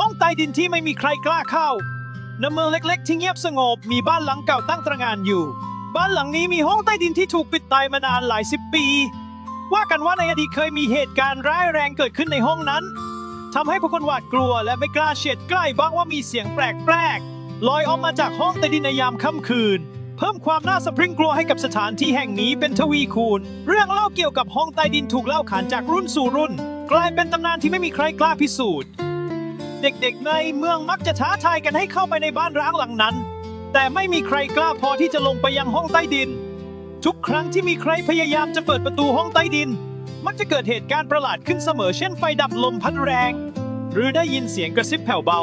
ห้องใต้ดินที่ไม่มีใครกล้าเข้าณเมืองเล็กๆ ที่เงียบสงบมีบ้านหลังเก่าตั้งตระงานอยู่ บ้านหลังนี้มีห้องใต้ดินที่ถูกปิดตายมานานหลายสิบปี ว่ากันว่าในอดีตเคยมีเหตุการณ์ร้ายแรงเกิดขึ้นในห้องนั้นทำให้ผู้คนหวาดกลัวและไม่กล้าเฉียดใกล้บ้างว่ามีเสียงแปลกๆลอยออกมาจากห้องใต้ดินในยามค่ำคืน เพิ่มความน่าสะพรึงกลัวให้กับสถานที่แห่งนี้เป็นทวีคูณ เรื่องเล่าเกี่ยวกับห้องใต้ดินถูกเล่าขานจากรุ่นสู่รุ่น กลายเป็นตำนานที่ไม่มีใครกล้าพิสูจน์ เด็กๆในเมืองมักจะท้าทายกันให้เข้าไปในบ้านร้างหลังนั้น แต่ไม่มีใครกล้าพอที่จะลงไปยังห้องใต้ดิน ทุกครั้งที่มีใครพยายามจะเปิดประตูห้องใต้ดิน มักจะเกิดเหตุการณ์ประหลาดขึ้นเสมอเช่นไฟดับลมพัดแรง หรือได้ยินเสียงกระซิบแผ่วเบา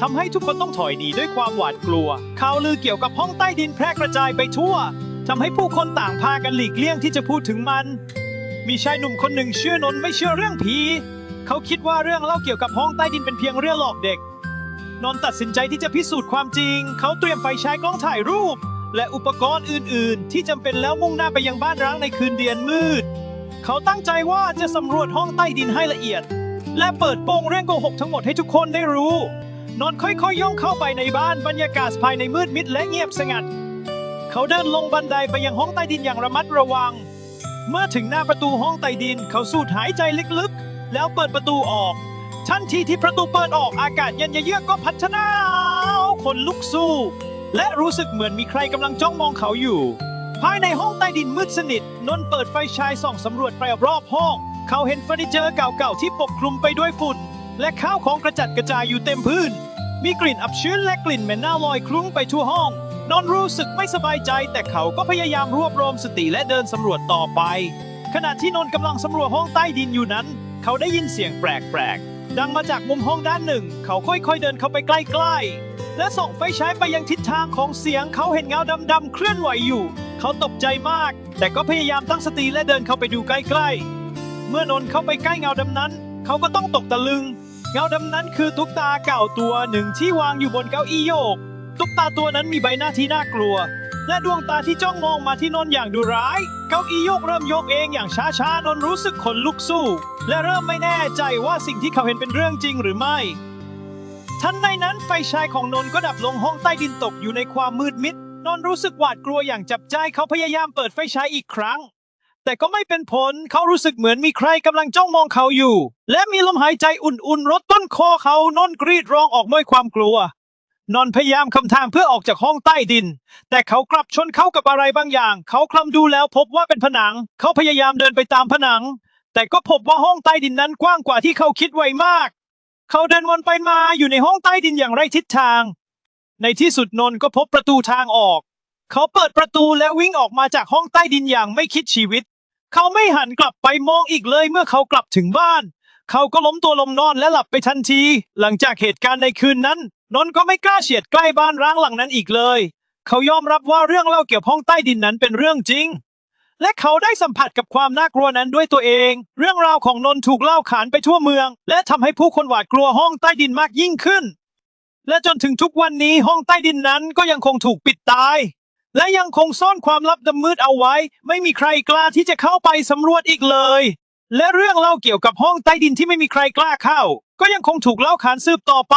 ทำให้ทุกคนต้องถอยหนีด้วยความหวาดกลัว ข่าวลือเกี่ยวกับห้องใต้ดินแพร่กระจายไปทั่วทำให้ผู้คนต่างพากันหลีกเลี่ยงที่จะพูดถึงมัน มีชายหนุ่มคนหนึ่งเชื่อนนท์ไม่เชื่อเรื่องผี เขาคิดว่าเรื่องเล่าเกี่ยวกับห้องใต้ดินเป็นเพียงเรื่องหลอกเด็ก นนตัดสินใจที่จะพิสูจน์ความจริง เขาเตรียมไฟฉายกล้องถ่ายรูป และอุปกรณ์อื่น ๆ ที่จำเป็นแล้วมุ่งหน้าไปยังบ้านร้างในคืนเดือนมืด เขาตั้งใจว่าจะสำรวจห้องใต้ดินให้ละเอียด และเปิดโปงเรื่องโกหกทั้งหมดให้ทุกคนได้รู้ นนค่อยๆย่องเข้าไปในบ้านบรรยากาศภายในมืดมิดและเงียบสงัด เขาเดินลงบันไดไปยังห้องใต้ดินอย่างระมัดระวัง เมื่อถึงหน้าประตูห้องใต้ดิน เขาสูดหายใจลึกๆ แล้วเปิดประตูออกทันทีที่ประตูเปิดออกอากาศเย็นเยือกก็พัฒนาคนลุกสู้ และรู้สึกเหมือนมีใครกำลังจ้องมองเขาอยู่ ภายในห้องใต้ดินมืดสนิท นนเปิดไฟฉายส่องสำรวจไปรอบห้อง เขาเห็นเฟอร์นิเจอร์เก่าๆที่ปกคลุมไปด้วยฝุ่น และข้าวของกระจัดกระจายอยู่เต็มพื้น มีกลิ่นอับชื้นและกลิ่นเหม็นน่าลอยคลุ้งไปทั่วห้อง นนรู้สึกไม่สบายใจ แต่เขาก็พยายามรวบรวมสติและเดินสำรวจต่อไป ขณะที่นนกำลังสำรวจห้องใต้ดินอยู่นั้น เขาได้ยินเสียงแปลกๆ ดังมาจากมุมห้องด้านหนึ่ง เขาค่อยๆเดินเข้าไปใกล้ๆ และส่องไฟฉายไปยังทิศทางของเสียงเขาเห็นเงาดำๆเคลื่อนไหวอยู่ เขาตกใจมาก แต่ก็พยายามตั้งสติและเดินเข้าไปดูใกล้ๆ เมื่อนนท์เข้าไปใกล้เงาดำนั้น เขาก็ต้องตกตะลึง เงาดำนั้นคือตุ๊กตาเก่าตัวหนึ่งที่วางอยู่บนเก้าอี้โยก ตุ๊กตาตัวนั้นมีใบหน้าที่น่ากลัว และดวงตาที่จ้องมองมาที่นนท์อย่างดุร้าย เก้าอี้โยกเริ่มโยกเองอย่างช้าๆนนท์รู้สึกขนลุกสู้ และเริ่มไม่แน่ใจว่าสิ่งที่เขาเห็นเป็นเรื่องจริงหรือไม่ ทันใดนั้นไฟฉายของนนท์ก็ดับลงห้องใต้ดินตกอยู่ในความมืดมิด นนท์รู้สึกหวาดกลัวอย่างจับใจเขาพยายามเปิดไฟฉายอีกครั้ง แต่ก็ไม่เป็นผลเขารู้สึกเหมือนมีใครกำลังจ้องมองเขาอยู่ และมีลมหายใจอุ่นๆรดต้นคอเขานนท์กรีดร้องออกด้วยความกลัว นนพยายามคำทางเพื่อออกจากห้องใต้ดิน แต่เขากลับชนเข้ากับอะไรบางอย่าง เขาคลำดูแล้วพบว่าเป็นผนัง เขาพยายามเดินไปตามผนัง แต่ก็พบว่าห้องใต้ดินนั้นกว้างกว่าที่เขาคิดไว้มาก เขาเดินวนไปมาอยู่ในห้องใต้ดินอย่างไร้ทิศทาง ในที่สุดนนก็พบประตูทางออก เขาเปิดประตูและวิ่งออกมาจากห้องใต้ดินอย่างไม่คิดชีวิต เขาไม่หันกลับไปมองอีกเลยเมื่อเขากลับถึงบ้าน เขาก็ล้มตัวลงนอนและหลับไปทันที หลังจากเหตุการณ์ในคืนนั้น นนท์ก็ไม่กล้าเฉียดใกล้บ้านร้างหลังนั้นอีกเลย เขายอมรับว่าเรื่องเล่าเกี่ยวกับห้องใต้ดินนั้นเป็นเรื่องจริง และเขาได้สัมผัสกับความน่ากลัวนั้นด้วยตัวเอง เรื่องราวของนนท์ถูกเล่าขานไปทั่วเมือง และทำให้ผู้คนหวาดกลัวห้องใต้ดินมากยิ่งขึ้น และจนถึงทุกวันนี้ห้องใต้ดินนั้นก็ยังคงถูกปิดตาย และยังคงซ่อนความลับดำมืดเอาไว้ ไม่มีใครกล้าที่จะเข้าไปสำรวจอีกเลย และเรื่องเล่าเกี่ยวกับห้องใต้ดินที่ไม่มีใครกล้าเข้า ก็ยังคงถูกเล่าขานสืบต่อไป